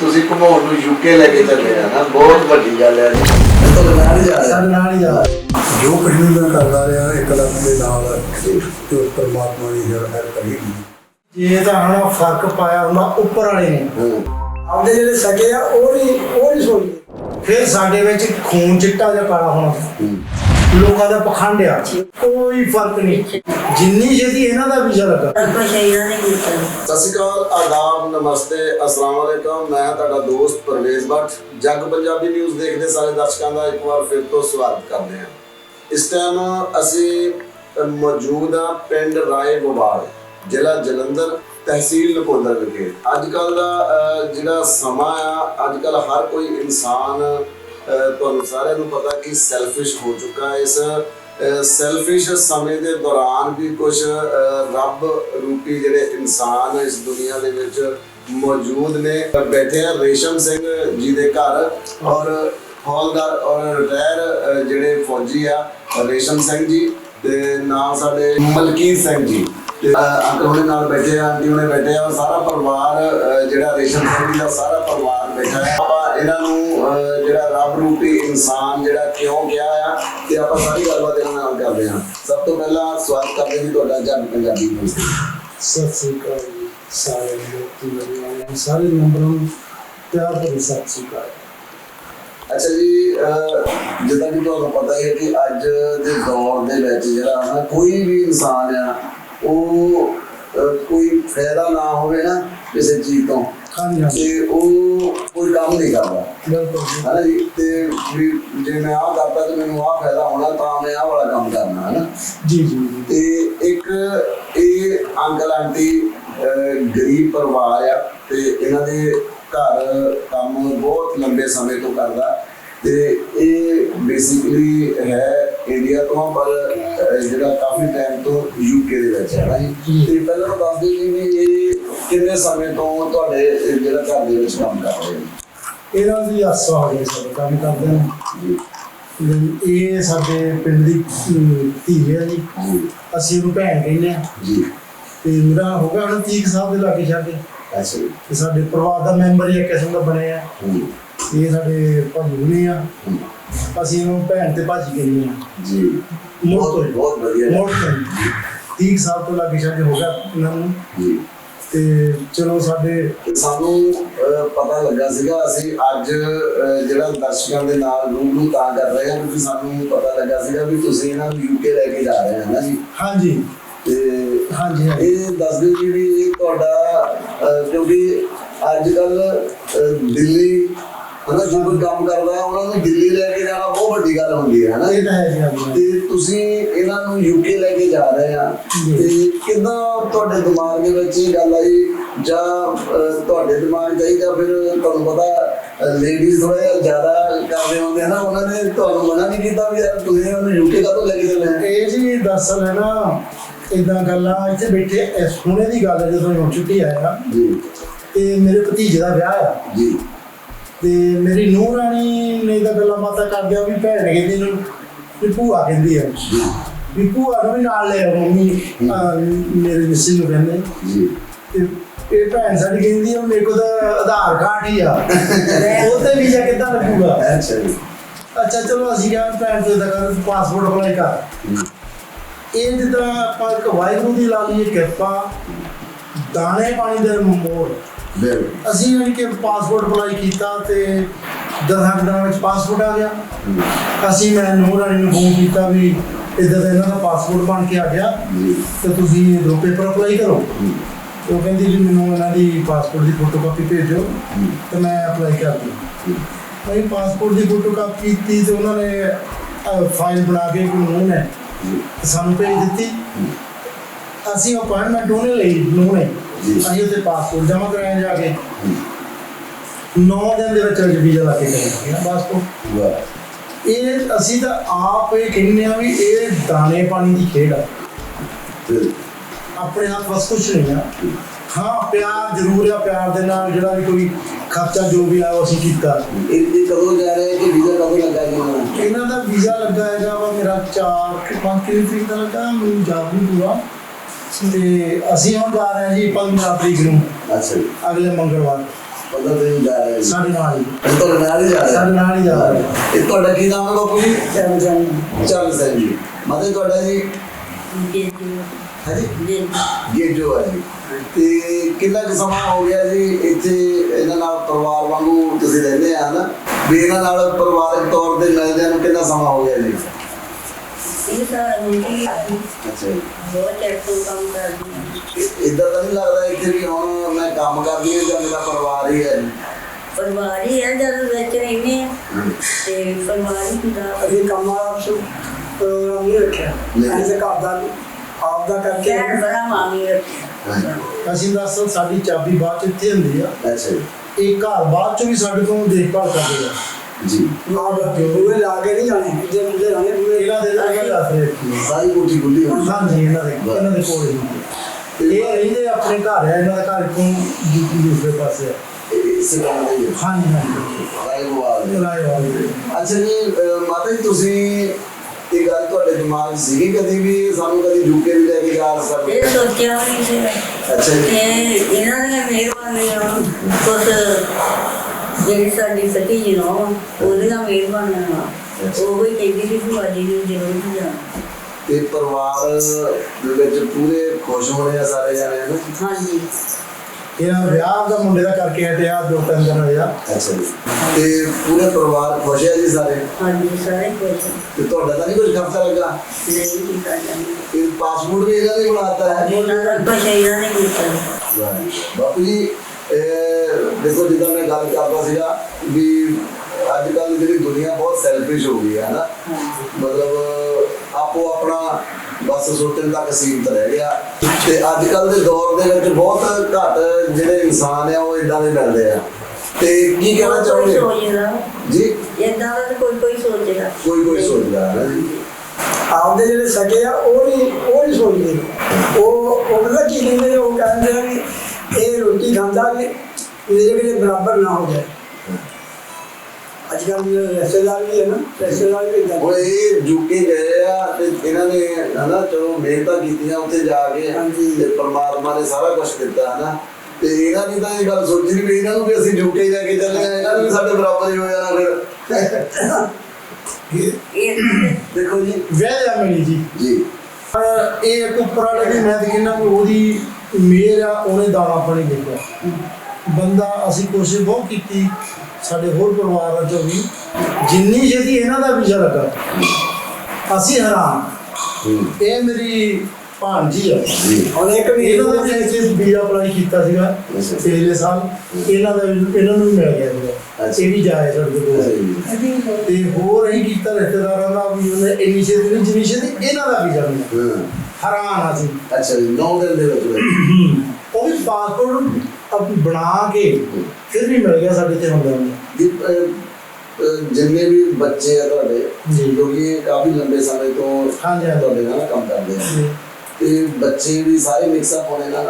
ਤੁਸੀਂ ਘੁਮਾਉਣ ਨੂੰ ਯੂਕੇ ਲੈ ਕੇ ਚੱਲੇ ਆ ਨਾ ਬਹੁਤ ਵੱਡੀ ਗੱਲ ਹੈ ਜੀ। ਨਾਲ ਹੀ ਸਾਡੇ ਨਾਲ ਹੀ ਜਾ ਜੋ ਕੁਝ ਵੀ ਮੈਂ ਕਰਦਾ ਰਿਹਾ ਇੱਕ ਲੱਖ ਦੇ ਨਾਲ ਤੇ ਪਰਮਾਤਮਾ ਨੇ ਜਰ ਹੈ ਕਰੀ ਜੇ ਤਾਂ ਹਣਾ ਫ਼ਰਕ ਪਾਇਆ ਹੁੰਦਾ ਉੱਪਰ ਵਾਲੇ ਨੇ ਹੂੰ। ਆਪਦੇ ਜਿਹੜੇ ਸਕੇ ਆ ਉਹ ਨਹੀਂ ਉਹ ਨਹੀਂ ਸੋਚਦੇ ਫਿਰ ਸਾਡੇ ਵਿੱਚ ਖੂਨ ਚਿੱਟਾ ਜਿਹਾ ਕਾਲਾ ਹੋਣਾ। ਲੋਕਾਂ ਦਾ ਪਖੰਡ ਆ। ਕੋਈ ਫ਼ਰਕ ਨਹੀਂ। ਜਿੰਨੀ ਛੇਤੀ ਇਹਨਾਂ ਦਾ ਵੀਜ਼ਾ ਲੱਗਾ ਅੱਗੋਂ ਸ਼ਹੀਦਾਂ ਨੇ ਕੀਤਾ। ਸਤਿ ਸ਼੍ਰੀ ਅਕਾਲ ਆਦਾਬ ਨਮਸਤੇ ਅਸਲਾਮ ਵਾਲੇਕਮ ਮੈਂ ਤੁਹਾਡਾ ਦੋਸਤ ਪਰਵੇਜ਼ ਭੱਟ। ਜੱਗ ਪੰਜਾਬੀ ਨਿਊਜ਼ ਦੇਖਦੇ ਸਾਰੇ ਦਰਸ਼ਕਾਂ ਦਾ ਇੱਕ ਵਾਰ ਫਿਰ ਤੋਂ ਸਵਾਗਤ ਕਰਦੇ ਹਾਂ। ਇਸ ਟਾਈਮ ਅਸੀਂ ਮੌਜੂਦ ਹਾਂ ਪਿੰਡ ਰਾਏ ਗੋਬਾਲ ਜ਼ਿਲ੍ਹਾ ਜਲੰਧਰ ਤਹਿਸੀਲ ਨਕੋਦਰ ਵਿਖੇ। ਅੱਜ ਕੱਲ ਦਾ ਜਿਹੜਾ ਸਮਾਂ ਆ ਅੱਜ ਕੱਲ ਹਰ ਕੋਈ ਇਨਸਾਨ ਤੁਹਾਨੂੰ ਸਾਰਿਆਂ ਨੂੰ ਪਤਾ ਕਿ ਸੈਲਫਿਸ਼ ਹੋ ਚੁੱਕਾ ਇਸ ਸੈਲਫਿਸ਼ ਸਮੇਂ ਦੇ ਦੌਰਾਨ ਵੀ ਕੁਝ ਰੱਬ ਰੂਪੀ ਜਿਹੜੇ ਇਨਸਾਨ ਇਸ ਦੁਨੀਆ ਦੇ ਵਿੱਚ ਮੌਜੂਦ ਨੇ। ਬੈਠੇ ਆ ਰੇਸ਼ਮ ਸਿੰਘ ਜੀ ਦੇ ਘਰ ਔਰ ਹੌਲਦਾਰ ਔਰ ਰਿਟਾਇਰ ਜਿਹੜੇ ਫੌਜੀ ਆ, ਰੇਸ਼ਮ ਸਿੰਘ ਜੀ ਤੇ ਨਾਲ ਸਾਡੇ ਮਲਕੀਤ ਸਿੰਘ ਜੀ। ਤੇ ਅੰਕਲ ਉਹਦੇ ਨਾਲ ਬੈਠੇ ਆ, ਆਂਟੀ ਉਹਨੇ ਬੈਠੇ ਆ, ਸਾਰਾ ਪਰਿਵਾਰ ਜਿਹੜਾ ਰੇਸ਼ਮ ਸਿੰਘ ਜੀ ਦਾ ਸਾਰਾ ਪਰਿਵਾਰ ਬੈਠਾ ਹੈ। ਇਹਨਾਂ ਨੂੰ ਜਿਹੜਾ ਰੱਬ ਰੂਪੀ ਇਨਸਾਨ ਜਿਹੜਾ ਕਿਉਂ ਗਿਆ ਆ ਤੇ ਆਪਾਂ ਸਾਰੀ ਗੱਲਬਾਤ ਇਹਨਾਂ ਨਾਲ ਕਰਦੇ ਹਾਂ। ਸਭ ਤੋਂ ਪਹਿਲਾਂ ਸਵਾਗਤ ਕਰਦੇ ਹਾਂ ਤੁਹਾਡਾ ਜਨ ਪੰਜਾਬੀ ਤੇ। ਸਤਿ ਸ੍ਰੀ ਅਕਾਲ ਜੀ ਸਾਰੇ ਲੋਕੀ ਸਾਰੇ ਨੰਬਰਾਂ ਨੂੰ ਪਿਆਰ ਭਰੀ ਸਤਿ ਸ੍ਰੀ ਅਕਾਲ। ਅੱਛਾ ਜੀ ਜਿੱਦਾਂ ਕਿ ਤੁਹਾਨੂੰ ਪਤਾ ਹੀ ਕਿ ਅੱਜ ਦੇ ਦੌਰ ਦੇ ਵਿੱਚ ਜਿਹੜਾ ਨਾ ਕੋਈ ਵੀ ਇਨਸਾਨ ਆ ਉਹ ਕੋਈ ਫਾਇਦਾ ਨਾ ਹੋਵੇ ਨਾ ਕਿਸੇ ਚੀਜ਼ ਤੋਂ। ਹਾਂਜੀ ਹਾਂਜੀ। ਤੇ ਉਹ ਕੋਈ ਕੰਮ ਨਹੀਂ ਕਰਦਾ। ਬਿਲਕੁਲ ਜੀ। ਹਨਾ ਜੀ? ਤੇ ਵੀ ਜੇ ਮੈਂ ਆਹ ਕਰਦਾ ਤੇ ਮੈਨੂੰ ਆਹ ਫਾਇਦਾ ਹੋਣਾ ਤਾਂ ਮੈਂ ਆਹ ਵਾਲਾ ਕੰਮ ਕਰਨਾ ਹਨਾ? ਜੀ ਜੀ ਜੀ। ਤੇ ਇੱਕ ਇਹ ਅੰਕਲ ਆਂਟੀ ਅਹ ਗਰੀਬ ਪਰਿਵਾਰ ਆ ਤੇ ਇਹਨਾਂ ਦੇ ਘਰ ਕੰਮ ਬਹੁਤ ਲੰਬੇ ਸਮੇਂ ਤੋਂ ਕਰਦਾ। ਤੇ ਇਹ ਬੇਸਿਕਲੀ ਹੈ ਇੰਡੀਆ ਤੋਂ ਪਰ ਅਹ ਜਿਹੜਾ ਕਾਫੀ ਟਾਈਮ ਤੋਂ ਯੂਕੇ ਦੇ ਵਿੱਚ ਹੈ ਨਾ ਜੀ? ਤੇ ਪਹਿਲਾਂ ਤਾਂ ਦੱਸ ਦਿਓ ਜੀ ਵੀ ਇਹ ਕਿੰਨੇ ਸਮੇਂ ਤੋਂ ਤੁਹਾਡੇ ਇਹ ਜਿਹੜਾ ਘਰ ਦੇ ਵਿੱਚ ਕੰਮ ਕਰ ਰਹੇ ਨੇ? ਇਹਨਾਂ ਦੀ ਆਸਾ ਹੋ ਗਈ ਸਾਡੇ ਕੰਮ ਕਰਦੇ ਨੇ। ਜੀ। ਇਹ ਸਾਡੇ ਪਿੰਡ ਦੀ ਅਮ, ਧੀ ਹੈ ਜੀ। ਜੀ। ਅਸੀਂ ਉਹਨੂੰ ਭੈਣ ਕਹਿੰਦੇ ਆ। ਜੀ। ਤੇ ਮੇਰਾ ਹੋ ਗਿਆ ਹੁਣ 30 ਸਾਲ ਦੇ ਲਾਗੇ ਛਾਗੇ। ਜੀ। ਤੇ ਸਾਡੇ ਪਰਿਵਾਰ ਦਾ ਮੈਂਬਰ ਹੀ ਇੱਕ ਕਿਸਮ ਦਾ ਬਣਿਆ। ਹੂੰ, ਇਹ ਸਾਡੇ ਭਾਜੀ ਨੇ ਆ। ਹੂੰ, ਅਸੀਂ ਇਹਨੂੰ ਭੈਣ ਤੇ ਭਾਜੀ ਕਹਿੰਦੇ ਆ। ਜੀ। ਮੋੜ ਤੋਂ ਬਹੁਤ ਹੀ। ਬਹੁਤ ਵਧੀਆ। ਮੋੜ ਤੋਂ। ਹੀ। 30 ਸਾਲ ਤੋਂ ਲਾਗੇ ਛਾਗੇ ਹੋ ਗਿਆ ਇਹਨਾਂ ਨੂੰ। ਜੀ। ਤੇ ਚਲੋ ਸਾਡੇ ਸਾਨੂੰ ਅਹ, ਪਤਾ ਲੱਗਾ ਸੀਗਾ ਅਸੀਂ ਅੱਜ ਅਹ, ਜਿਹੜਾ ਦਰਸ਼ਕਾਂ ਦੇ ਨਾਲ ਰੂਬਰੂ ਤਾਂ ਕਰ ਰਹੇ ਹਾਂ ਕਿਉਂਕਿ ਸਾਨੂੰ ਪਤਾ ਲੱਗਾ ਸੀਗਾ ਵੀ ਤੁਸੀਂ ਇਹਨਾਂ ਨੂੰ ਯੂਕੇ ਲੈ ਕੇ ਜਾ ਰਹੇ ਹੋ ਨਾ ਜੀ? ਹਾਂਜੀ। ਤੇ ਹਾਂਜੀ ਹਾਂਜੀ। ਇਹ ਦੱਸ ਦਿਓ ਜੀ ਵੀ ਇਹ ਤੁਹਾਡਾ ਅਹ, ਕਿਉਂਕਿ ਅੱਜ ਕੱਲ ਦਿੱਲੀ ਹਨਾ ਜੋ ਕੋਈ ਕੰਮ ਕਰਦਾ ਉਹਨਾਂ ਨੂੰ ਦਿੱਲੀ ਲੈ ਕੇ ਜਾਣਾ ਬਹੁਤ ਵੱਡੀ ਗੱਲ ਹੁੰਦੀ ਹੈ ਹਨਾ ਇਹ ਤਾਂ ਹੈ ਜੀ ਹਾਂਜੀ। ਤੇ ਤੁਸੀਂ ਇਹਨਾਂ ਨੂੰ ਯੂਕੇ ਲੈ ਕੇ ਜਾ ਰਹੇ ਆ। ਤੇ ਕਿਦਾਂ ਤੁਹਾਡੇ ਦਿਮਾਗ ਦੇ ਵਿੱਚ ਇਹ ਗੱਲ ਆਈ? ਜਾਂ ਤੁਹਾਡੇ ਦਿਮਾਗ 'ਚ ਆਈ ਜਾਂ ਫਿਰ ਤੁਹਾਨੂੰ ਪਤਾ ਲੇਡੀਜ਼ ਥੋੜਾ ਜ਼ਿਆਦਾ ਕਰਦੇ ਹੁੰਦੇ ਆ ਨਾ ਉਹਨਾਂ ਨੇ ਤੁਹਾਨੂੰ ਮਨਾ ਨਹੀਂ ਕੀਤਾ ਵੀ ਯਾਰ ਤੁਸੀਂ ਇਹਨਾਂ ਨੂੰ ਯੂਕੇ ਕਾਹਤੋਂ ਲੈ ਕੇ ਚੱਲੇ ਆ? ਇਹ ਜੀ ਦਰਅਸਲ ਹੈ ਨਾ ਇਦਾਂ ਗੱਲਾਂ ਇੱਥੇ ਬੈਠੇ ਇਸ ਹੁਣੇ ਦੀ ਗੱਲ ਹੈ ਜਦੋਂ ਮੈਂ ਛੁੱਟੀ ਆਇਆ ਜੀ। ਤੇ ਮੇਰੇ ਭਤੀਜੇ ਦਾ ਵਿਆਹ ਆ। ਜੀ। ਤੇ ਮੇਰੀ ਨੂੰਹ ਰਾਣੀ ਨੇ ਤਾਂ ਗੱਲਾਂ ਬਾਤਾਂ ਕਰਦਿਆਂ ਵੀ ਭੈਣ ਕਹਿੰਦੀ ਨੂੰ ਵੀ ਭੂਆ ਕਹਿੰਦੀ ਆ। ਵੀ ਭੂਆ ਨੂੰ ਵੀ ਨਾਲ ਲੈ ਆਓ ਮੰਮੀ ਮੇਰੇ ਮਿਸੀ ਨੂੰ ਕਹਿੰਦੇ। ਜੀ। ਤੇ ਇਹ ਭੈਣ ਸਾਡੀ ਕਹਿੰਦੀ ਆ ਮੇਰੇ ਕੋਲ ਤਾਂ ਆਧਾਰ ਕਾਰਡ ਹੀ ਆ। ਉਹ ਤੇ ਵੀਜ਼ਾ ਕਿੱਦਾਂ ਲੱਗੂਗਾ? ਅੱਛਾ ਜੀ। ਅੱਛਾ ਚਲੋ ਅਸੀਂ ਕਿਹਾ ਭੈਣ ਤੋਂ ਦਾ ਪਾਸਪੋਰਟ ਅਪਲਾਈ ਕਰ। ਇਹ ਜਿੱਦਾਂ ਆਪਾਂ ਇੱਕ ਵਾਹਿਗੁਰੂ ਦੀ ਲਾ ਲਈਏ ਕਿਰਪਾ ਦਾਣੇ ਪਾਣੀ ਦੇ ਮੋੜ। ਅਸੀਂ ਯਾਨੀ ਕਿ ਪਾਸਪੋਰਟ ਅਪਲਾਈ ਕੀਤਾ ਤੇ ਦਸਾਂ ਦਿਨਾਂ ਵਿੱਚ ਪਾਸਪੋਰਟ ਆ ਗਿਆ। ਅਸੀਂ ਮੈਂ ਨੂਰ ਰਾਣੀ ਨੂੰ ਫੋਨ ਕੀਤਾ ਵੀ ਇਦਾਂ ਦਾ ਇਹਨਾਂ ਦਾ ਪਾਸਪੋਰਟ ਬਣ ਕੇ ਆ ਗਿਆ ਤੇ ਤੁਸੀਂ ਦੋ ਪੇਪਰ ਅਪਲਾਈ ਕਰੋ। ਤੇ ਉਹ ਕਹਿੰਦੀ ਜੀ ਮੈਨੂੰ ਇਹਨਾਂ ਦੀ ਪਾਸਪੋਰਟ ਦੀ ਫੋਟੋਕਾਪੀ ਭੇਜੋ ਤੇ ਮੈਂ ਅਪਲਾਈ ਕਰ ਦੂੰ। ਹਮ, ਅਸੀਂ ਪਾਸਪੋਰਟ ਦੀ ਫੋਟੋਕਾਪੀ ਕੀਤੀ ਤੇ ਉਹਨਾਂ ਨੇ ਫਾਈਲ ਬਣਾ ਕੇ ਇੱਕ ਨੂੰਹ ਨੇ ਜੀ। ਤੇ ਸਾਨੂੰ ਭੇਜ ਦਿੱਤੀ। ਅਸੀਂ ਅਪਾਇੰਟਮੈਂਟ ਉਹਨੇ ਲਈ ਨੂੰਹ ਨੇ। ਜੀ। ਅਸੀਂ ਉਹਦੇ ਪਾਸਪੋਰਟ ਜਮ੍ਹਾਂ ਕਰਾਇਆ ਜਾ ਕੇ। 9 ਦਿਨ ਦੇ ਵਿੱਚ ਵੀਜ਼ਾ ਲਾ ਕੇ ਗਏ ਨਾ ਪਾਸਪੋਰਟ ਵਾਹ। ਇਹ ਅਸੀਂ ਤਾਂ ਆਪ ਇਹ ਕਹਿੰਦੇ ਆ ਵੀ ਇਹ ਦਾਣੇ ਪਾਣੀ ਦੀ ਖੇਡ ਆ। ਆਪਣੇ ਹੱਥ ਵਸ ਕੁਛ ਨਹੀਂ ਆ। ਹਾਂ ਪਿਆਰ ਜ਼ਰੂਰ ਆ ਪਿਆਰ ਦੇ ਨਾਲ ਜਿਹੜਾ ਵੀ ਕੋਈ ਖਰਚਾ ਜੋ ਵੀ ਆ ਉਹ ਅਸੀਂ ਕੀਤਾ। ਇਹ ਕਦੋਂ ਜਾ ਰਹੇ ਕਿ ਵੀਜ਼ਾ ਕਦੋਂ ਲੱਗਾ ਜੀ ਇਹਨਾਂ ਦਾ ਵੀਜ਼ਾ ਲੱਗਾ ਹੈਗਾ ਵਾ ਮੇਰਾ 4 ਕਿ 5 ਕਿਲੋ ਤਰੀਕ ਦਾ ਲੱਗਾ ਮੈਨੂੰ ਯਾਦ ਨਹੀਂ ਪੂਰਾ। ਤੇ ਅਸੀਂ ਹੁਣ ਜਾ ਰਹੇ ਹਾਂ ਜੀ 15 ਤਰੀਕ ਨੂੰ ਅੱਛਾ ਜੀ। ਅਗਲੇ ਮੰਗਲਵਾਰ 15 ਦਿਨ ਜਾ ਰਹੇ ਸੀ। ਸਾਡੇ ਨਾਲ ਹੀ। ਇਹ ਤੁਹਾਡੇ ਨਾਲ ਹੀ ਜਾ ਰਹੇ ਸਾਡੇ ਨਾਲ ਹੀ ਜਾ ਰਹੇ ਇਹ ਤੁਹਾਡਾ ਕੀ ਨਾਮ ਹੈ ਬਾਪੂ ਜੀ? ਚੱਲ ਜਾਈ ਚਰਨ ਸਿੰਘ ਜੀ। ਮਤੇ ਤੁਹਾਡਾ ਜੀ? ਜੀ। ਹਾਂਜੀ ਜੀ ਗੇਜੋ ਹੈ ਜੀ। ਤੇ ਕਿੰਨਾ ਕੁ ਸਮਾਂ ਹੋ ਗਿਆ ਜੀ ਇੱਥੇ ਇਹਨਾਂ ਨਾਲ ਪਰਿਵਾਰ ਵਾਂਗੂ ਤੁਸੀਂ ਰਹਿੰਦੇ ਆ ਹਨਾ? ਵੀ ਇਹਨਾਂ ਨਾਲ ਪਰਿਵਾਰਕ ਤੌਰ ਤੇ ਮਿਲਦਿਆਂ ਨੂੰ ਕਿੰਨਾ ਸਮਾਂ ਹੋ ਗਿਆ ਜੀ? ਇਹ ਅੱਛਾ ਬਹੁਤ ਤੋਂ ਕੰਮ ਕਰਦੀ ਹਾਂ। ਇਦਾਂ ਤਾਂ ਨਹੀਂ ਲੱਗਦਾ ਇੱਥੇ ਵੀ ਹੁਣ ਮੈਂ ਕੰਮ ਕਰਦੀ ਹਾਂ ਜਾਂ ਮੇਰਾ ਪਰਿਵਾਰ ਹੀ ਹੈ? ਪਰਿਵਾਰ ਹੀ ਹੈ ਜਦ ਵਿੱਚ ਰਹਿੰਦੇ ਆ ਤੇ ਪਰਿਵਾਰ ਹੀ ਹੁੰਦਾ। ਅਸੀਂ ਕੰਮ ਸ਼ੁ ਪ੍ਰੋਗਰਾਮ ਨਹੀਂ ਰੱਖਿਆ। ਨਹੀਂ। ਐਸੇ ਘਰ ਦਾ ਆਪ ਦਾ ਕਰਕੇ ਕਹਿਣ ਬੜਾ ਮਾਮੀ ਰੱਖਿਆ। ਅਸੀਂ ਦੱਸ ਸਾਡੀ ਚਾਬੀ ਬਾਅਦ ਚ ਇੱਥੇ ਹੁੰਦੀ ਆ। ਅੱਛਾ ਜੀ। ਇਹ ਘਰ ਬਾਅਦ ਚ ਵੀ ਸਾਡੇ ਤੋਂ ਦੇਖਭਾਲ ਕਰਦੇ ਆ। ਜੀ। ਆਪ ਬੂਹੇ ਲਾ ਕੇ ਨਹੀਂ ਜਾਣੇ। ਜੇ ਮੁੰਡੇ ਜਾਣੇ ਬੂਹੇ ਇਹਨਾਂ ਦੇ ਇਹਨਾਂ ਦੇ ਹੱਥ ਰੱਖੀ ਸਾਰੀ ਕੋਠੀ ਖੁੱਲੀ ਹੋਈ ਹਾਂਜੀ ਇਹਨਾਂ ਦੇ ਇਹਨਾਂ ਦੇ ਕੋਲ ਇਹ ਰਹਿੰਦੇ ਆਪਣੇ ਘਰ ਹੈ ਇਹਨਾਂ ਦਾ ਘਰ ਦੂ- ਦੂਸਰੇ ਪਾਸੇ ਹੈ ਵਾਲੇ ਅੱਛਾ ਜੀ ਮਾਤਾ ਜੀ ਤੁਸੀਂ ਇਹ ਗੱਲ ਤੁਹਾਡੇ ਦਿਮਾਗ 'ਚ ਸੀਗੀ ਕਦੀ ਵੀ? ਸਾਨੂੰ ਕਦੀ ਯੂਕੇ ਵੀ ਲੈ ਕੇ ਜਾ ਸਕਦੇ ਇਹ ਸੋਚਿਆ ਨਹੀਂ ਸੀ ਅੱਛਾ ਜੀ। ਇਹਨਾਂ ਦੀਆਂ ਮਿਹਰਬਾਨੀਆਂ ਕੁਛ ਜਿਹੜੀ ਸਾਡੀ ਭਤੀਜੀ ਨੂੰ ਉਹਦੀਆਂ ਮਿਹਰਬਾਨੀਆਂ ਨਾਲ ਉਹ ਹੀ ਕਹਿੰਦੀ ਸੀ ਭੂਆ ਜੀ ਨੂੰ ਜ਼ਰੂਰ ਜਾਣਾ ਤੇ ਪਰਿਵਾਰ ਦੇ ਵਿੱਚ ਪੂਰੇ ਖੁਸ਼ ਹੋਣੇ ਆ ਸਾਰੇ ਜਾਣੇ ਹਨ ਹਾਂਜੀ। ਇਹਨਾਂ ਵਿਆਹ ਦਾ ਮੁੰਡੇ ਦਾ ਕਰਕੇ ਹਟਿਆ ਦੋ ਤਿੰਨ ਦਿਨ ਹੋਇਆ ਅੱਛਾ ਜੀ। ਤੇ ਪੂਰੇ ਪਰਿਵਾਰ ਖੁਸ਼ ਹੈ ਜੀ ਸਾਰੇ? ਹਾਂਜੀ ਸਾਰੇ ਖੁਸ਼। ਤੇ ਤੁਹਾਡਾ ਤਾਂ ਨਹੀਂ ਕੁਝ ਖਰਚਾ ਲੱਗਾ? ਨਹੀਂ ਕੀਤਾ ਜਾਂਦਾ ਇਹ ਪਾਸਪੋਰਟ ਵੀ ਇਹਨਾਂ ਨੇ ਬਣਾਤਾ ਹੈ? ਉਹਨਾਂ ਦਾ ਕੁਛ ਇਹਨਾਂ ਨੇ ਕੀਤਾ। ਬਾਪੂ ਜੀ ਇਹ ਦੇਖੋ ਜਿੱਦਾਂ ਮੈਂ ਗੱਲ ਕਰਦਾ ਸੀਗਾ ਵੀ ਅੱਜ ਕੱਲ ਜਿਹੜੀ ਦੁਨੀਆ ਬਹੁਤ ਸੈਲਫਿਸ਼ ਹੋ ਗਈ ਹੈ ਨਾ। ਮਤਲਬ ਆਪੋ ਆਪਣਾ ਬਸ ਸੋਚਣ ਤੱਕ ਸੀਮਤ ਰਹਿ ਗਿਆ। ਤੇ ਅੱਜ ਕੱਲ ਦੇ ਦੌਰ ਦੇ ਵਿੱਚ ਬਹੁਤ ਘੱਟ ਜਿਹੜੇ ਇਨਸਾਨ ਆ ਉਹ ਇਦਾਂ ਦੇ ਮਿਲਦੇ ਆ। ਤੇ ਕੀ ਕਹਿਣਾ ਸੋਚਦਾ। ਜੀ? ਏਦਾਂ ਦਾ ਕੋਈ ਕੋਈ ਸੋਚਦਾ। ਕੋਈ ਕੋਈ ਸੋਚਦਾ ਹੈ ਨਾ ਜੀ। ਆਪਦੇ ਜਿਹੜੇ ਸਕੇ ਆ ਉਹ ਨਹੀਂ ਉਹ ਨਹੀਂ ਸੋਚਦੇ। ਉਹ ਉਹ ਪਤਾ ਕੀ ਉਹ ਕਹਿੰਦੇ ਆ ਵੀ ਇਹ ਰੋਟੀ ਖਾਂਦਾ ਵੀ ਇਹਦੇ ਜਿਹੜੇ ਬਰਾਬਰ ਨਾ ਹੋ ਜਾਏ। ਅੱਜ ਕੱਲ੍ਹ ਰਿਸ਼ਤੇਦਾਰ ਵੀ ਹੈ ਨਾ ਰਿਸ਼ਤੇਦਾਰ ਵੀ ਇਦਾਂ ਉਹ ਇਹ ਯੂਕੇ ਗਏ ਆ ਤੇ ਇਹਨਾਂ ਨੇ ਹਨਾ ਚਲੋ ਮਿਹਨਤਾਂ ਕੀਤੀਆਂ ਉੱਥੇ ਜਾ ਕੇ ਹਾਂਜੀ। ਤੇ ਪਰਮਾਤਮਾ ਨੇ ਸਾਰਾ ਕੁਝ ਦਿੱਤਾ ਹਨਾ। ਤੇ ਇਹਨਾਂ ਨੇ ਤਾਂ ਇਹ ਗੱਲ ਸੋਚੀ ਨਹੀਂ ਵੀ ਇਹਨਾਂ ਨੂੰ ਵੀ ਅਸੀਂ ਯੂਕੇ ਜਾ ਕੇ ਚੱਲੇ ਆ ਇਹਨਾਂ ਨੂੰ ਵੀ ਸਾਡੇ ਬਰਾਬਰ ਹੀ ਹੋ ਜਾਣਾ ਫਿਰ। ਇਹ ਦੇਖੋ ਜੀ। ਵਿਆਹ ਮਿਲੀ ਜੀ। ਜੀ। ਪਰ ਇਹ ਇੱਕ ਉੱਪਰ ਵਾਲੇ ਦੀ ਮੈਂ ਤਾਂ ਕਹਿੰਦਾ ਵੀ ਉਹਦੀ ਮੇਰ ਆ ਉਹਨੇ ਦਾਣਾ ਪਾਣੀ ਦੇਖਿਆ ਬੰਦਾ ਅਸੀਂ ਕੋਸ਼ਿਸ਼ ਬਹੁਤ ਕੀਤੀ ਸਾਡੇ ਹੋਰ ਪਰਿਵਾਰਾਂ ਚੋਂ ਵੀ ਜਿੰਨੀ ਛੇਤੀ ਇਹਨਾਂ ਦਾ ਵੀਜ਼ਾ ਲੱਗਾ ਅਸੀਂ ਹੈਰਾਨ। ਇਹ ਮੇਰੀ ਭਾਣਜੀ ਆ। ਜੀ। ਹੁਣ ਇੱਕ ਵੀ ਇਹਨਾਂ ਦਾ ਵੀ ਇੱਥੇ ਵੀਜ਼ਾ ਅਪਲਾਈ ਕੀਤਾ ਸੀਗਾ। ਪਿਛਲੇ ਸਾਲ। ਇਹਨਾਂ ਦਾ ਵੀ- ਇਹਨਾਂ ਨੂੰ ਵੀ ਮਿਲ ਗਿਆ ਸੀਗਾ। ਅੱਛਾ। ਇਹ ਵੀ ਜਾਏ ਸਾਡੇ ਕੋਲ। ਤੇ ਹੋਰ ਅਸੀਂ ਕੀਤਾ ਰਿਸ਼ਤੇਦਾਰਾਂ ਦਾ ਵੀ ਉਹਨੇ ਇੰਨੀ ਛੇਤੀ ਨਹੀਂ ਜਿੰਨੀ ਛੇਤੀ ਇਹਨਾਂ ਦਾ ਵੀਜ਼ਾ ਮਿਲਿਆ ਹਾਂ। ਹੈਰਾਨ ਆ ਸੀ ਅੱਛਾ ਜੀ 9 ਦਿਨ ਦੇ ਵਿੱਚ। ਉਹ ਵੀ ਪਾਸਪੋਰਟ ਬਣਾ ਕੇ ਫਿਰ ਵੀ ਮਿਲ ਗਿਆ ਸਾਡੇ ਤੇ ਹੁੰਦਾ ਜਿੰਨੇ ਵੀ ਬੱਚੇ ਆ ਤੁਹਾਡੇ ਜੀ। ਕਿਉਂਕਿ ਕਾਫੀ ਲੰਬੇ ਸਮੇਂ ਤੋਂ ਹਾਂਜੀ। ਤੁਹਾਡੇ ਨਾਲ ਕੰਮ ਕਰਦੇ ਆ ਤੇ ਬੱਚੇ ਵੀ ਸਾਰੇ ਮਿਕਸ ਅਪ ਹੋਣੇ ਨਾਲ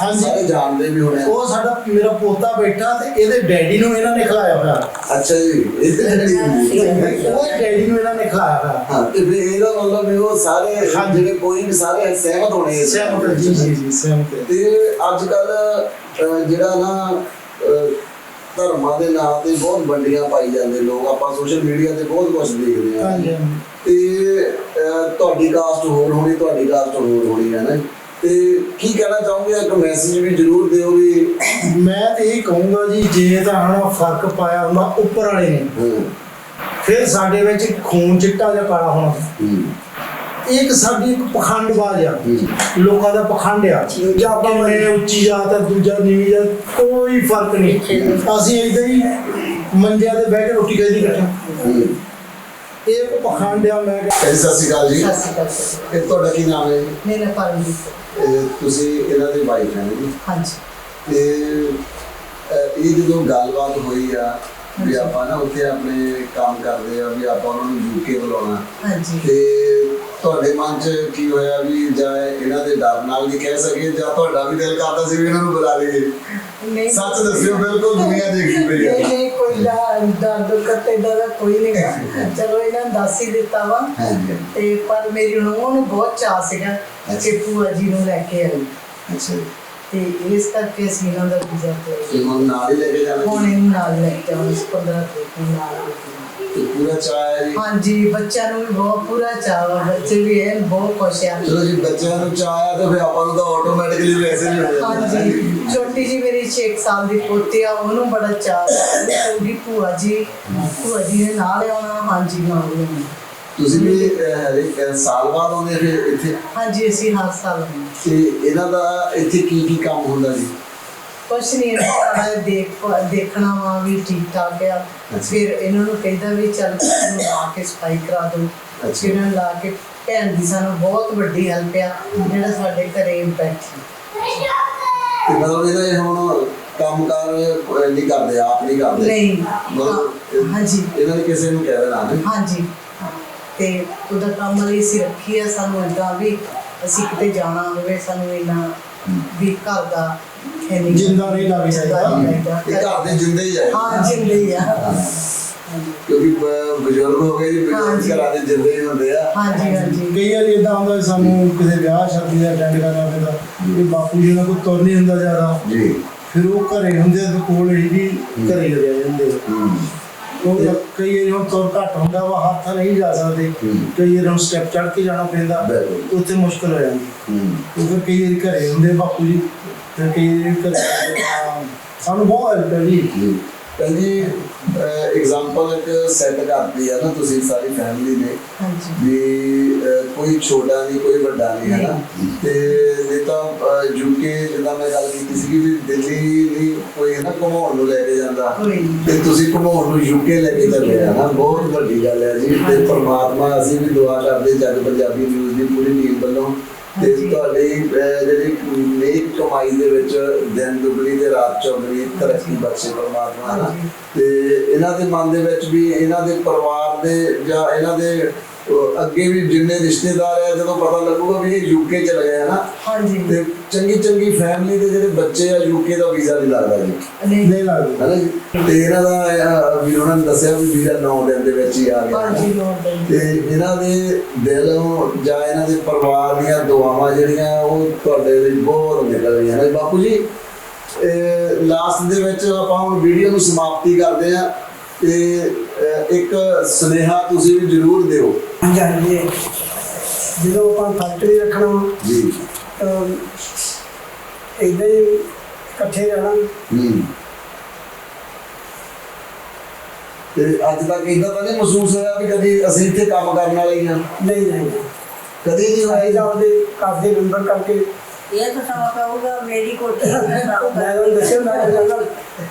ਹਾਂਜੀ। ਸਾਰੇ ਜਾਣਦੇ ਵੀ ਹੋਣੇ। ਉਹ ਸਾਡਾ ਮੇਰਾ ਪੋਤਾ ਬੈਠਾ ਤੇ ਇਹਦੇ ਡੈਡੀ ਨੂੰ ਇਹਨਾਂ ਨੇ ਖਿਲਾਇਆ ਹੋਇਆ ਅੱਛਾ ਜੀ ਇਹ ਤੇ ਉਹ ਡੈਡੀ ਨੂੰ ਇਹਨਾਂ ਨੇ ਖਿਲਾਇਆ ਹੋਇਆ ਹਾਂ ਤੇ ਫਿਰ ਇਹਦਾ ਮਤਲਬ ਵੀ ਉਹ ਸਾਰੇ ਹਾਂਜੀ। ਜਿਹੜੇ ਕੋਈ ਵੀ ਸਾਰੇ ਸਹਿਮਤ ਹੋਣੇ ਇਸ ਸਹਿਮਤ। ਜੀ ਜੀ ਜੀ ਸਹਿਮਤ ਹੈ। ਤੇ ਅੱਜ ਕੱਲ ਜਿਹੜਾ ਨਾ ਅਹ, ਧਰਮਾਂ ਦੇ ਨਾਂ ਤੇ ਬਹੁਤ ਵੰਡੀਆਂ ਪਾਈ ਜਾਂਦੇ ਲੋਕ ਆਪਾਂ ਸੋਸ਼ਲ ਮੀਡੀਆ ਤੇ ਬਹੁਤ ਕੁਝ ਦੇਖਦੇ ਆ ਹਾਂਜੀ ਹਾਂਜੀ। ਤੇ ਅਹ, ਤੁਹਾਡੀ ਕਾਸਟ ਹੋਰ ਹੋਣੀ ਤੁਹਾਡੀ ਕਾਸਟ ਹੋਰ ਹੋਣੀ ਹੈ ਨਾ ਤੇ ਕੀ ਕਹਿਣਾ ਚਾਹੋਗੇ? ਇੱਕ ਮੈਸੇਜ ਵੀ ਜ਼ਰੂਰ ਦਿਓ ਵੀ ਮੈਂ ਤੇ ਇਹ ਕਹੂੰਗਾ ਜੀ ਜੇ ਤਾਂ ਹਨਾ ਫ਼ਰਕ ਪਾਇਆ ਹੁੰਦਾ ਉੱਪਰ ਵਾਲੇ ਨੇ। ਹੂੰ। ਫਿਰ ਸਾਡੇ ਵਿੱਚ ਖੂਨ ਚਿੱਟਾ ਜਿਹਾ ਕਾਲਾ ਹੋਣਾ। ਹੂੰ। ਇਹ ਇੱਕ ਸਾਡੀ ਇੱਕ ਪਖੰਡਬਾਜ਼ ਆ। ਹੂੰ। ਲੋਕਾਂ ਦਾ ਪਖੰਡ ਆ। ਦੂਜਾ ਆਪਾਂ ਕਿਵੇਂ ਉੱਚੀ ਜਾਤ ਹੈ ਦੂਜਾ ਨੀਵੀਂ ਜਾਤ ਕੋਈ ਫ਼ਰਕ ਨਹੀਂ। ਅਸੀਂ ਏਦਾਂ ਹੀ ਮੰਜਿਆਂ ਤੇ ਬਹਿ ਕੇ ਰੋਟੀ ਖਾਈਦੀ ਇਕੱਠੇ ਹੂੰ। ਇਹ ਇੱਕ ਪਖੰਡ ਆ ਮੈਂ ਕਿਹਾ ਸਤਿ ਸ਼੍ਰੀ ਅਕਾਲ ਜੀ। ਸਤਿ ਸ਼੍ਰੀ ਅਕਾਲ ਸਰ। ਇਹ ਤੁਹਾਡਾ ਕੀ ਨਾਮ ਹੈ ਜੀ? ਮੇਰਾ ਪਰਮਜੀਤ ਇਹ ਤੁਸੀਂ ਇਹਨਾਂ ਦੇ ਵਾਈਫ ਹੈ ਜੀ। ਹਾਂਜੀ। ਤੇ ਅਹ, ਇਹ ਜਦੋਂ ਗੱਲਬਾਤ ਹੋਈ ਆ ਵੀ ਆਪਾਂ ਨਾ ਉੱਥੇ ਆਪਣੇ ਕੰਮ ਕਰਦੇ ਆ ਵੀ ਆਪਾਂ ਉਹਨਾਂ ਨੂੰ ਯੂਕੇ ਬੁਲਾਉਣਾ। ਹਾਂਜੀ। ਤੇ ਤੁਹਾਡੇ ਮਨ 'ਚ ਕੀ ਹੋਇਆ ਵੀ ਜਾਂ ਇਹਨਾਂ ਦੇ ਡਰ ਨਾਲ ਨਹੀਂ ਕਹਿ ਸਕੇ ਜਾਂ ਤੁਹਾਡਾ ਵੀ ਦਿਲ ਕਰਦਾ ਸੀ ਵੀ ਇਹਨਾਂ ਨੂੰ ਬੁਲਾ ਲਈਏ? ਨਹੀਂ। ਸੱਚ ਦੱਸਿਓ ਬਿਲਕੁਲ ਦੁਨੀਆ ਦੇਖਦੀ ਪਈ ਨਹੀਂ ਹੈ। ਨਹੀਂ ਕੋਈ ਦਾ ਦਰਦ ਕੱਟੇ ਦਾ ਕੋਈ ਨਹੀਂ। ਚਲੋ ਇਹਨਾਂ ਦੱਸ ਹੀ ਦਿੱਤਾ ਵਾ। ਤੇ ਪਰ ਮੇਰੀ ਨੂੰਹ ਨੂੰ ਬਹੁਤ ਚਾਅ ਸੀਗਾ ਕਿ ਭੂਆ ਜੀ ਨੂੰ ਲੈ ਕੇ ਆਈ। ਅੱਛਾ। ਤੇ ਇਸ ਕਰਕੇ ਅਸੀਂ ਇਹਨਾਂ ਦਾ ਵੀਜ਼ਾ ਤੇ ਹੁਣ ਨਾਲ ਹੀ ਲੈ ਕੇ ਜਾਣਾ ਹੁਣ ਇਹਨੂੰ ਨਾਲ ਲੈ ਕੇ ਸੀ 15 ਤਰੀਕ ਨੂੰ ਨਾਲ। ਤੇ ਪੂਰਾ ਚਾਹ ਹੈ ਜੀ। ਹਾਂਜੀ ਬੱਚਿਆਂ ਨੂੰ ਵੀ ਬਹੁਤ ਪੂਰਾ ਚਾਅ ਵਾ। ਬੱਚੇ ਵੀ ਇਹ ਬਹੁਤ ਖੁਸ਼ ਆ। ਚਲੋ ਜੀ ਬੱਚਿਆਂ ਨੂੰ ਚਾਹ ਆ ਤੇ ਫਿਰ ਆਪਾਂ ਨੂੰ ਤਾਂ ਆਟੋਮੈਟਿਕਲੀ ਵੈਸੇ ਵੀ ਹੋ ਜਾਂਦਾ ਹੈ। ਹਾਂਜੀ ਛੋਟੀ ਜੀ ਮੇਰੀ 6 ਸਾਲ ਦੀ ਪੋਤੀ ਆ ਉਹਨੂੰ ਬੜਾ ਚਾਅ ਆ। ਉਹਦੀ ਭੂਆ ਜੀ ਭੂਆ ਜੀ ਨੇ ਨਾਲ ਆਉਣਾ ਹਾਂਜੀ ਨਾਲ ਹੀ ਆਉਣਾ। ਤੁਸੀਂ ਵੀ ਹਰੇਕ ਸਾਲ ਬਾਅਦ ਆਉਂਦੇ ਫਿਰ ਇੱਥੇ? ਹਾਂਜੀ ਅਸੀਂ ਹਰ ਸਾਲ ਆਉਂਦੇ ਹਾਂ। ਤੇ ਇਹਨਾਂ ਦਾ ਇੱਥੇ ਕੀ ਕੀ ਕੰਮ ਹੁੰਦਾ ਜੀ? ਕੁਛ ਨਹੀਂ ਇਹਨਾਂ ਦੇਖ ਦੇਖਣਾ ਵਾ ਵੀ ਠੀਕ ਠਾਕ ਆ। ਫਿਰ ਇਹਨਾਂ ਨੂੰ ਕਹਿੰਦਾ ਵੀ ਚੱਲ ਇਹਨੂੰ ਲਾ ਕੇ ਸਫ਼ਾਈ ਕਰਾ ਦੋ। ਅੱਛਾ। ਫਿਰ ਇਹਨਾਂ ਨੂੰ ਲਾ ਕੇ ਭੈਣ ਦੀ ਸਾਨੂੰ ਬਹੁਤ ਵੱਡੀ ਹੈਲਪ ਆ ਜਿਹੜਾ ਸਾਡੇ ਘਰੇ ਬੈਠੀ। ਤੇ ਮਤਲਬ ਇਹਦਾ ਇਹ ਹੁਣ ਕੰਮਕਾਰ ਅਹ, ਨਹੀਂ ਕਰਦੇ ਆਪ ਨਹੀਂ ਕਰਦੇ। ਨਹੀਂ। ਹਾਂਜੀ। ਇਹਨਾਂ ਨੇ ਕਿਸੇ ਨੂੰ ਕਹਿ ਦੇਣਾ ਹਾਂਜੀ। ਤੇ ਉਹਦਾ ਕੰਮ ਲਈ ਅਸੀਂ ਰੱਖੀ ਆ ਸਾਨੂੰ ਏਦਾਂ ਵੀ ਅਸੀਂ ਕਿਤੇ ਜਾਣਾ ਹੋਵੇ ਸਾਨੂੰ ਇੰਨਾ ਵੀ ਘਰ ਦਾ ਜਿੰਦਾ ਨਹੀਂ ਲੱਗ ਲੱਗਦਾ। ਇਹ ਘਰ ਦੇ ਜਿੰਦੇ ਹੀ ਆ। ਹਾਂ ਜਿੰਦੇ ਹੀ ਆ। ਕਿਉਂਕਿ ਬਜ਼ੁਰਗ ਹੋ ਗਏ ਜੀ ਬਜ਼ੁਰਗ। ਘਰਾਂ ਦੇ ਜਿੰਦੇ ਹੀ ਹੁੰਦੇ ਆ। ਹਾਂਜੀ ਹਾਂਜੀ। ਕਈ ਵਾਰੀ ਇਦਾਂ ਹੁੰਦਾ ਸਾਨੂੰ ਕਿਸੇ ਵਿਆਹ ਸ਼ਾਦੀ ਦਾ ਅਟੈਂਡ ਕਰਨਾ ਪੈਂਦਾ ਵੀ ਬਾਪੂ ਜੀ ਨਾਲ ਕੋਈ ਤੁਰ ਨਹੀਂ ਹੁੰਦਾ ਜ਼ਿਆਦਾ। ਜੀ। ਫਿਰ ਉਹ ਘਰੇ ਹੁੰਦੇ ਤੇ ਕੋਲ ਹੀ ਵੀ ਘਰੇ ਹੀ ਰਹਿ ਜਾਂਦੇ। ਉਹ ਕਈ ਵਾਰੀ ਹੁਣ ਤੁਰ ਘੱਟ ਹੁੰਦਾ ਵਾ ਹੱਥ ਨਹੀਂ ਜਾ ਸਕਦੇ। ਕਈ ਵਾਰੀ ਹੁਣ ਸਟੈਪ ਚੜ੍ਹ ਕੇ ਜਾਣਾ ਪੈਂਦਾ। ਉੱਥੇ ਮੁਸ਼ਕਲ ਹੋ ਜਾਂਦੀ। ਹੂੰ। ਉਹ ਫਿਰ ਕਈ ਵਾਰੀ ਘਰੇ ਹੁੰਦੇ ਬਾਪੂ ਜੀ। ਆ। ਸਾਨੂੰ ਬਹੁਤ ਹੈਲਪ ਹੈ ਜੀ। ਜੀ। ਜੀ ਐਗਜ਼ਾਮਪਲ ਇੱਕ ਸੈੱਟ ਕਰਦੀ ਆ ਨਾ ਤੁਸੀਂ ਸਾਰੀ ਫੈਮਿਲੀ ਨੇ। ਹਾਂਜੀ। ਵੀ ਅਹ, ਕੋਈ ਛੋਟਾ ਨਹੀਂ ਕੋਈ ਵੱਡਾ ਨਹੀਂ ਹੈ ਨਾ? ਤੇ ਨਹੀਂ ਤਾਂ ਯੂਕੇ ਜਿੱਦਾਂ ਮੈਂ ਗੱਲ ਕੀਤੀ ਸੀ ਵੀ ਦਿੱਲੀ ਨਹੀਂ ਕੋਈ ਹੈ ਨਾ ਘੁਮਾਉਣ ਨੂੰ ਲੈ ਕੇ ਜਾਂਦਾ। ਤੇ ਤੁਸੀਂ ਘੁਮਾਉਣ ਨੂੰ ਯੂਕੇ ਲੈ ਕੇ ਚੱਲੇ ਆ ਨਾ? ਬਹੁਤ ਵੱਡੀ ਗੱਲ ਹੈ ਜੀ। ਤੇ ਪ੍ਰਮਾਤਮਾ ਅਸੀਂ ਵੀ ਦੁਆ ਕਰਦੇ ਜੱਗ ਪੰਜਾਬੀ ਨਿਊਜ਼ ਦੀ ਪੂਰੀ ਟੀਮ ਵੱਲੋਂ ਤੇ। ਤੁਹਾਡੀ ਜਿਹੜੀ ਨੇਕ ਕਮਾਈ ਦੇ ਵਿੱਚ ਦਿਨ ਦੁਗਣੀ ਤੇ ਰਾਤ ਚੌਗਣੀ ਤਰੱਕੀ ਬਖਸ਼ੇ ਪ੍ਰਮਾਤਮਾ। ਤੇ ਇਹਨਾਂ ਦੇ ਮਨ ਦੇ ਵਿੱਚ ਵੀ ਇਹਨਾਂ ਦੇ ਪਰਿਵਾਰ ਦੇ ਜਾਂ ਇਹਨਾਂ ਦੇ ਅੱਗੇ ਵੀ ਜਿੰਨੇ ਰਿਸ਼ਤੇਦਾਰ ਆ ਜਦੋਂ ਪਤਾ ਲੱਗੂਗਾ ਵੀ ਇਹ ਯੂਕੇ ਚਲੇ ਗਏ ਆ ਨਾ ਹਾਂਜੀ। ਤੇ ਚੰਗੀ ਚੰਗੀ ਫੈਮਿਲੀ ਦੇ ਜਿਹੜੇ ਬੱਚੇ ਆ ਯੂਕੇ ਦਾ ਵੀਜ਼ਾ ਨਹੀਂ ਲੱਗਦਾ ਜੀ। ਨਹੀਂ ਨਹੀਂ ਲੱਗਦਾ। ਹੈ ਨਾ ਜੀ? ਤੇ ਇਹਨਾਂ ਦਾ ਵੀ ਉਹਨਾਂ ਨੇ ਦੱਸਿਆ ਵੀ ਵੀਜ਼ਾ 9 ਦਿਨ ਦੇ ਵਿੱਚ ਹੀ ਆ ਗਿਆ। ਹਾਂਜੀ ਲੋੜ ਦੇ ਤੇ ਇਹਨਾਂ ਦੇ ਦਿਲੋਂ ਜਾਂ ਇਹਨਾਂ ਦੇ ਪਰਿਵਾਰ ਦੀਆਂ ਦੁਆਵਾਂ ਜਿਹੜੀਆਂ ਉਹ ਤੁਹਾਡੇ ਲਈ ਬਹੁਤ ਨਿਕਲ ਰਹੀਆਂ ਨੇ। ਬਾਪੂ ਜੀ ਲਾਸਟ ਦੇ ਵਿੱਚ ਆਪਾਂ ਹੁਣ ਵੀਡੀਓ ਨੂੰ ਸਮਾਪਤੀ ਕਰਦੇ ਆ ਤੇ ਇੱਕ ਸੁਨੇਹਾ ਤੁਸੀਂ ਵੀ ਜ਼ਰੂਰ ਦਿਓ। ਹਾਂਜੀ ਜਦੋਂ ਆਪਾਂ ਫੈਕਟਰੀ ਰੱਖਣਾ ਜੀ। ਤਾਂ ਇਦਾਂ ਹੀ ਇਕੱਠੇ ਰਹਿਣਾ। ਹੂੰ। ਤੇ ਅੱਜ ਤੱਕ ਇਦਾਂ ਤਾਂ ਨਹੀਂ ਮਹਿਸੂਸ ਹੋਇਆ ਵੀ ਕਦੀ ਅਸੀਂ ਇੱਥੇ ਕੰਮ ਕਰਨ ਵਾਲੇ ਹੀ ਨਹੀਂ ਨਹੀਂ। ਕਦੀ ਨਹੀਂ ਹੋਇਆ? ਤਾਂ ਉਹਦੇ ਦੇ ਮੈਂਬਰ ਕਰਕੇ। ਇਹ ਤਾਂ ਸਮਾਂ ਕਹੂਗਾ ਮੇਰੀ ਕੋਠੀ ਮੈਂ ਦੱਸਿਆ ਮੈਂ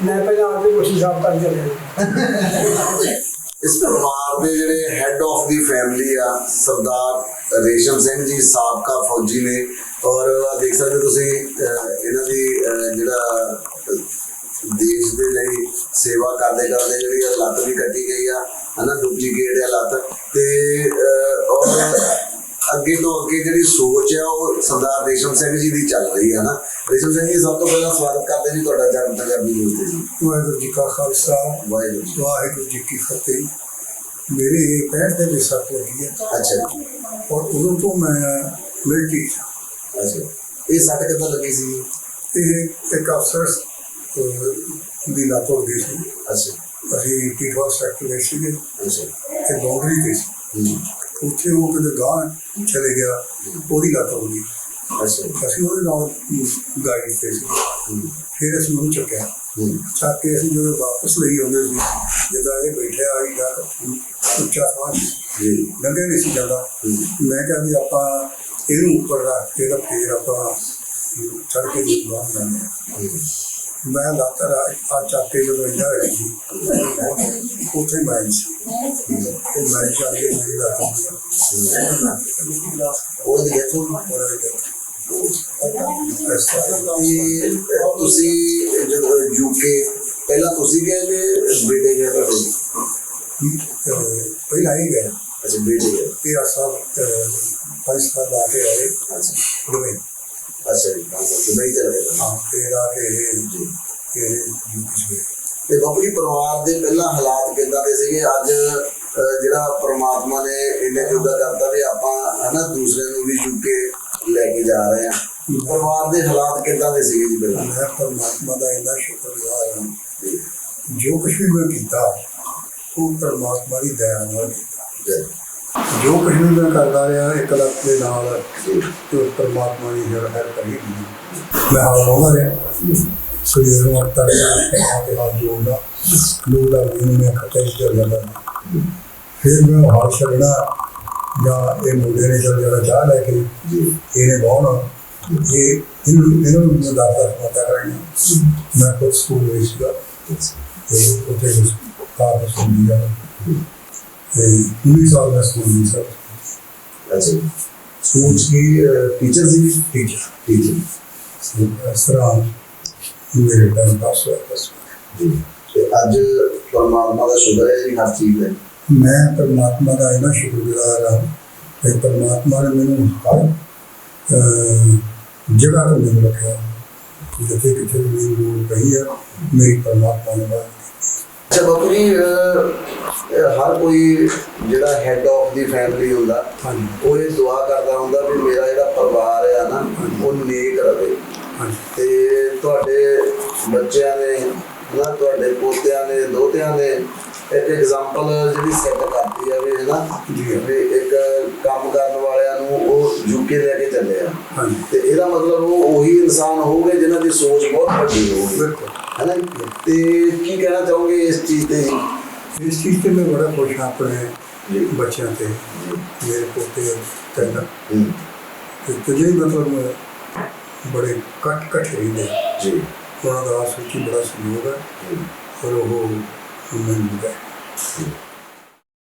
ਮੈਂ ਪਹਿਲਾਂ ਆਪਦੀ ਕੋਸ਼ਿਸ਼ ਸਾਫ਼ ਕਰ ਚੱਲਿਆ ਇਸ ਪਰਿਵਾਰ ਦੇ ਜਿਹੜੇ ਹੈੱਡ ਆਫ ਦੀ ਫੈਮਿਲੀ ਆ, ਸਰਦਾਰ ਰੇਸ਼ਮ ਸਿੰਘ ਜੀ, ਸਾਬਕਾ ਫੌਜੀ ਨੇ, ਔਰ ਦੇਖ ਸਕਦੇ ਹੋ ਤੁਸੀਂ ਇਹਨਾਂ ਦੀ ਜਿਹੜਾ ਦੇਸ਼ ਦੇ ਲਈ ਸੇਵਾ ਕਰਦੇ ਕਰਦੇ ਜਿਹੜੀ ਆ ਲੱਤ ਵੀ ਕੱਟੀ ਗਈ ਆ, ਹਨਾ ਦੂਜੀ ਗੇੜ ਆ ਲੱਤ ਤੇ ਔਰ ਅੱਗੇ ਤੋਂ ਅੱਗੇ ਜਿਹੜੀ ਸੋਚ ਆ ਉਹ ਸਰਦਾਰ ਰੇਸ਼ਮ ਸਿੰਘ ਜੀ ਦੀ ਚੱਲ ਰਹੀ ਹੈ ਨਾ। ਰੇਸ਼ਮ ਸਿੰਘ ਜੀ ਸਭ ਤੋਂ ਪਹਿਲਾਂ ਸਵਾਗਤ ਕਰਦੇ ਜੀ ਤੁਹਾਡਾ ਜਨ ਪੰਜਾਬੀ ਨਿਊਜ਼ ਤੇ ਜੀ। ਵਾਹਿਗੁਰੂ ਜੀ ਕਾ ਖਾਲਸਾ ਵਾਹਿਗੁਰੂ ਜੀ ਵਾਹਿਗੁਰੂ ਜੀ ਕੀ ਫਤਿਹ। ਮੇਰੇ ਪੈਰ ਦੇ ਵਿੱਚ ਸੱਟ ਲੱਗੀ ਹੈ ਅੱਛਾ। ਜੀ ਔਰ ਉਦੋਂ ਤੋਂ ਮੈਂ ਮਿਲਟੀ ਅੱਛਾ। ਇਹ ਸੱਟ ਕਿੱਦਾਂ ਲੱਗੀ ਸੀ ਇਹ ਇੱਕ ਅਫਸਰ ਦੀ ਹੋ ਗਈ ਸੀ। ਅੱਛਾ। ਅਸੀਂ ਟੀਟਵਾ ਸੈਕਟਰ ਵਿੱਚ ਸੀਗੇ। ਅੱਛਾ। ਤੇ ਬਾਉਂਡਰੀ ਤੇ ਸੀ। ਹੂੰ। ਉੱਥੇ ਉਹ ਕਿਤੇ ਗਾਂ ਚਲੇ ਗਿਆ ਉਹਦੀ ਲੱਤ ਹੋ ਗਈ। ਅੱਛਾ। ਅਸੀਂ ਉਹਦੇ ਨਾਲ ਗਾਈਡ ਤੇ ਸੀ। ਫਿਰ ਅਸੀਂ ਉਹਨੂੰ ਚੱਕਿਆ। ਚੱਕ ਕੇ ਅਸੀਂ ਜਦੋਂ ਵਾਪਸ ਲਈ ਆਉਂਦੇ ਸੀ ਜਦੋਂ ਇਹ ਬੈਠਿਆ ਆਈ ਦਾ ਉੱਚਾ ਸਾਹ ਜੀ। ਲੰਘੇ ਨਹੀਂ ਸੀ ਜਾਂਦਾ। ਮੈਂ ਕਿਹਾ ਵੀ ਆਪਾਂ ਇਹਨੂੰ ਉੱਪਰ ਰੱਖ ਕੇ ਤਾਂ ਫਿਰ ਆਪਾਂ ਚੜ ਕੇ ਜੀ ਬਾਹਰ ਜਾਂਦੇ ਹਾਂ। ਹੂੰ। ਮੈਂ ਲਾਤਰ ਆ ਚੱਕ ਕੇ ਜਦੋਂ ਇੰਦਾ ਹੋਇਆ ਸੀ ਉੱਥੇ ਮੈਂ ਸੀ ਤੇ ਮੈਂ ਚੱਲ ਕੇ ਮੇਰੀ ਦਾ ਉਹ ਦੀ ਇੱਥੋਂ ਇਹ ਤੁਸੀਂ ਜਦੋਂ ਯੂਕੇ ਪਹਿਲਾਂ ਤੁਸੀਂ ਗਏ ਜੇ ਬੇਟੇ ਗਏ ਤੁਹਾਡੇ ਪਹਿਲਾਂ ਹੀ ਗਿਆ ਅੱਛਾ ਬੇਟੇ ਗਏ ਤੇਰਾ ਸਾਲ ਪੰਜ ਸਾਲ ਦਾ ਕੇ ਆਏ ਅੱਛਾ ਦੁਬਈ ਹਾਂ ਤੇਰਾ ਜੀ। ਤੇ ਬਾਪੂ ਜੀ ਪਰਿਵਾਰ ਦੇ ਪਹਿਲਾਂ ਹਾਲਾਤ ਕਿੱਦਾਂ ਦੇ ਸੀਗੇ? ਅੱਜ ਜਿਹੜਾ ਪ੍ਰਮਾਤਮਾ ਨੇ ਇਹਨੇ ਜੋਗਾ ਕਰਤਾ ਵੀ ਆਪਾਂ ਹਨਾ ਦੂਸਰੇ ਨੂੰ ਵੀ ਯੂਕੇ ਲੈ ਕੇ ਜਾ ਰਹੇ ਆ ਪਰਿਵਾਰ ਦੇ ਹਾਲਾਤ ਕਿੱਦਾਂ ਦੇ ਸੀਗੇ ਜੀ ਪਹਿਲਾਂ? ਮੈਂ ਪਰਮਾਤਮਾ ਦਾ ਇੰਨਾ ਸ਼ੁਕਰਗੁਜ਼ਾਰ ਹਾਂ। ਜੋ। ਕੁਛ ਵੀ ਮੈਂ ਕੀਤਾ ਉਹ ਪਰਮਾਤਮਾ ਦੀ ਦਇਆ ਨਾਲ ਕੀਤਾ। ਜੋ ਕੁਛ ਵੀ ਮੈਂ ਕਰਦਾ ਰਿਹਾ, ਇੱਕ ਲੱਖ ਦੇ ਨਾਲ ਤੇ ਪਰਮਾਤਮਾ ਦੀ ਹਰ ਹਰ ਕਰੀ ਗਈ ਮੈਂ ਹਾਲ ਹੋਣਾ ਰਿਹਾ। ਸਵੇਰ ਨੂੰ ਅੱਠ ਤੜਕੇ ਆ ਹਾਲ ਜੋੜਦਾ ਲੋਕ ਵੀ ਮੈਂ ਖੱਤੇ ਚੱਲ ਜਾਂਦਾ। ਫਿਰ ਮੈਂ ਹਾਲ ਛੱਡਣਾ, ਜਾਂ ਇਹ ਮੁੰਡੇ ਨੇ ਚੱਲ ਜਾਣਾ, ਚਾਹ ਲੈ ਕੇ, ਇਹਨੇ ਬਹੁਣਾ ਇਹ ਇਹਨੂੰ ਇਹਨੂੰ ਮੈਂ ਦਾਦਾ ਪਤਾ ਕਰਨੀ ਮੈਂ ਕੋਲ ਸਕੂਲ ਵਿੱਚ ਸੀਗਾ। ਤੇ ਉੱਥੇ ਕਾਹ ਸੁਣੀ ਜਾ ਤੇ 19 ਸਾਲ ਦਾ ਸਕੂਲ ਨਹੀਂ ਸਰ ਅੱਛਾ ਜੀ ਸਕੂਲ ਕੀ ਟੀਚਰ ਸੀ ਟੀਚਰ ਟੀਚਰ ਇਸ ਤਰ੍ਹਾਂ ਮੇਰੇ ਟਾਈਮ ਪਾਸ ਹੋਇਆ ਬਸ ਜੀ ਤੇ ਅੱਜ ਪਰਮਾਤਮਾ ਦਾ ਸ਼ੁਕਰ ਹੈ ਜੀ ਹਰ ਚੀਜ਼ ਦਾ ਮੈਂ ਪਰਮਾਤਮਾ ਦਾ ਇੰਨਾ ਸ਼ੁਕਰਗੁਜ਼ਾਰ ਹਾਂ ਕਿ ਪਰਮਾਤਮਾ ਨੇ ਮੈਨੂੰ ਹਰ ਅਹ, ਜਗ੍ਹਾ ਤੋਂ ਮੈਨੂੰ ਰੱਖਿਆ ਜਿੱਥੇ ਕਿਤੇ ਵੀ ਮੇਰੀ ਲੋੜ ਪਈ ਹੈ ਮੇਰੀ ਪਰਮਾਤਮਾ ਨੇ ਬਾਤ ਅੱਛਾ ਬਾਪੂ ਜੀ ਅਹ, ਅਹ, ਹਰ ਕੋਈ ਜਿਹੜਾ ਹੈਡ ਆਫ ਦੀ ਫੈਮਿਲੀ ਹੁੰਦਾ ਹਾਂਜੀ। ਉਹ ਇਹ ਦੁਆ ਕਰਦਾ ਹੁੰਦਾ ਵੀ ਮੇਰਾ ਜਿਹੜਾ ਪਰਿਵਾਰ ਆ ਨਾ ਉਹ ਨੇਕ ਰਵੇ। ਹਾਂਜੀ। ਤੇ ਤੁਹਾਡੇ ਬੱਚਿਆਂ ਨੇ ਨਾ ਤੁਹਾਡੇ ਪੋਤਿਆਂ ਨੇ ਦੋਤਿਆਂ ਨੇ ਇੱਕ ਐਗਜ਼ਾਮਪਲ ਜਿਹੜੀ ਸੈੱਟ ਕਰਦੀ ਆ ਵੀ ਹੈ ਨਾ ਜੀ। ਵੀ ਇੱਕ ਕੰਮ ਕਰਨ ਵਾਲਿਆਂ ਨੂੰ ਉਹ ਯੂਕੇ ਲੈ ਕੇ ਚੱਲੇ ਆ। ਹਾਂਜੀ। ਤੇ ਇਹਦਾ ਮਤਲਬ ਉਹ ਉਹੀ ਇਨਸਾਨ ਹੋਊਗੇ ਜਿਨ੍ਹਾਂ ਦੀ ਸੋਚ ਬਹੁਤ ਵੱਡੀ ਹੋਊਗੀ। ਬਿਲਕੁਲ। ਹੈ ਨਾ? ਤੇ ਕੀ ਕਹਿਣਾ ਚਾਹੋਗੇ ਇਸ ਚੀਜ਼ ਤੇ? ਇਸ ਚੀਜ਼ ਤੇ ਮੈਂ ਬੜਾ ਖੁਸ਼ ਹਾਂ ਆਪਣੇ ਬੱਚਿਆਂ ਤੇ ਮੇਰੇ ਪੋਤੇ ਕਹਿੰਦਾ ਤੇ ਤੁਝੇ ਮਤਲਬ ਬੜੇ ਕੱਟ ਕੱਟ ਰਹਿੰਦੇ। ਜੀ। ਉਹਨਾਂ ਦਾ ਹੀ ਬੜਾ ਸਹਿਯੋਗ ਹੈ। ਔਰ ਉਹ ਮੈਨੂੰ ਹੈ।